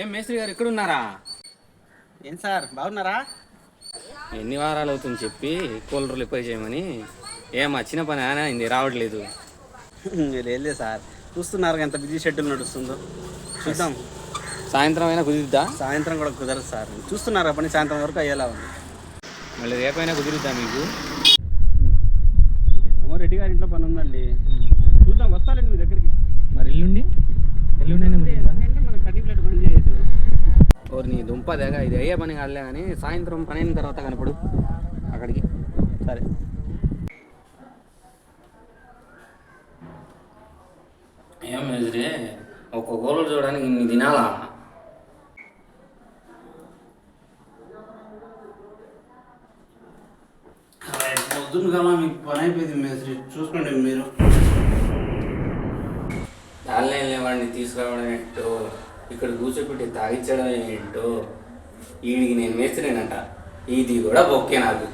ఏం మేస్త్రి గారు ఇక్కడ ఉన్నారా ఏం సార్ బాగున్నారా? ఎన్ని వారాలు అవుతుంది చెప్పి కూలర్ రిపేర్ చేయమని. ఏం వచ్చిన పని అయింది రావట్లేదు. లేదు సార్. చూస్తున్నారు ఎంత బిజీ షెడ్యూల్ నడుస్తుందో. చూద్దాం. సాయంత్రం అయినా కుదిరిద్దా? సాయంత్రం కూడా కుదరదు సార్. చూస్తున్నారు పని సాయంత్రం వరకు అయ్యేలా ఉంది. మళ్ళీ రేపైనా కుదిరిద్దా మీకు? రెడ్డి గారి ఇంట్లో పని ఉందండి. చూద్దాం వస్తానండి దుంప దేగ ఇది అయ్యే పని కాదులే కానీ సాయంత్రం పని అయిన తర్వాత కనపడు అక్కడికి. సరే. ఏం మేస్త్రి? ఒక్క కూలర్ చూడడానికి ఇన్ని దినాలా? పొద్దున్న కల్లా మీకు పని అయిపోయింది మేస్త్రి. చూసుకోండి మీరు. దానిలో లేవాడిని తీసుకురావడం ఏంటో ఇక్కడ కూర్చోబెట్టి తాగించడం ఏంటో? వీడికి నేను మేస్త్రినంట ఇది కూడా బొక్కే నాకు.